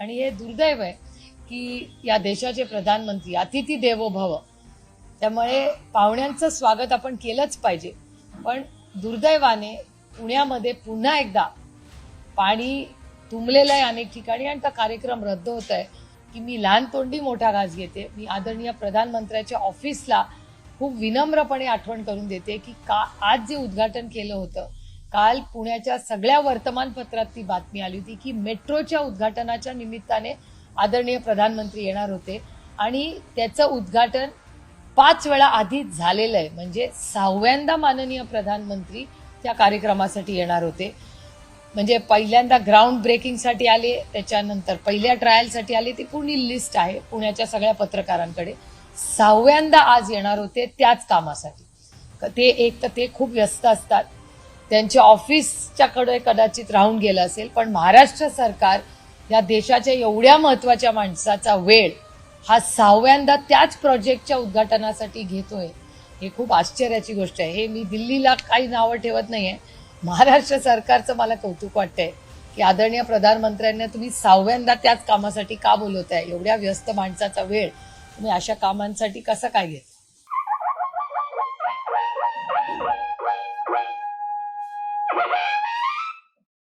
आणि हे दुर्दैव आहे की या देशाचे प्रधानमंत्री अतिथी देवो भव. त्यामुळे पाहुण्यांचं स्वागत आपण केलंच पाहिजे. पण दुर्दैवाने पुण्यामध्ये पुन्हा एकदा पाणी तुंबलेलं आहे अनेक ठिकाणी आणि तो कार्यक्रम रद्द होत आहे की मी लहान तोंडी मोठा घास घेते. मी आदरणीय प्रधानमंत्र्याच्या ऑफिसला खूप विनम्रपणे आठवण करून देते की का आज जे उद्घाटन केलं होतं काल पुण्याच्या सगळ्या वर्तमानपत्रात ती बातमी आली होती की मेट्रोच्या उद्घाटनाच्या निमित्ताने आदरणीय प्रधानमंत्री येणार होते. आणि त्याचं उद्घाटन पाच वेळा आधी झालेलं आहे. म्हणजे सहाव्यांदा माननीय प्रधानमंत्री त्या कार्यक्रमासाठी येणार होते. म्हणजे पहिल्यांदा ग्राउंड ब्रेकिंगसाठी आले त्याच्यानंतर पहिल्या ट्रायलसाठी आले ती पूर्ण लिस्ट आहे पुण्याच्या सगळ्या पत्रकारांकडे. सहाव्यांदा आज येणार होते त्याच कामासाठी. ते एक तर ते खूप व्यस्त असतात. त्यांच्या ऑफिसच्याकडे कदाचित राहून गेलं असेल पण महाराष्ट्र सरकार या देशाच्या एवढ्या महत्त्वाच्या माणसाचा वेळ हा सहाव्यांदा त्याच प्रोजेक्टच्या उद्घाटनासाठी घेतोय हे खूप आश्चर्याची गोष्ट आहे. हे मी दिल्लीला काही नावं ठेवत नाही आहे महाराष्ट्र सरकारचं मला कौतुक वाटतंय की आदरणीय प्रधानमंत्र्यांना तुम्ही सहाव्यांदा त्याच कामासाठी का बोलवत आहे एवढ्या व्यस्त माणसाचा वेळ तुम्ही अशा कामांसाठी कसा काय घेता? Woohoo!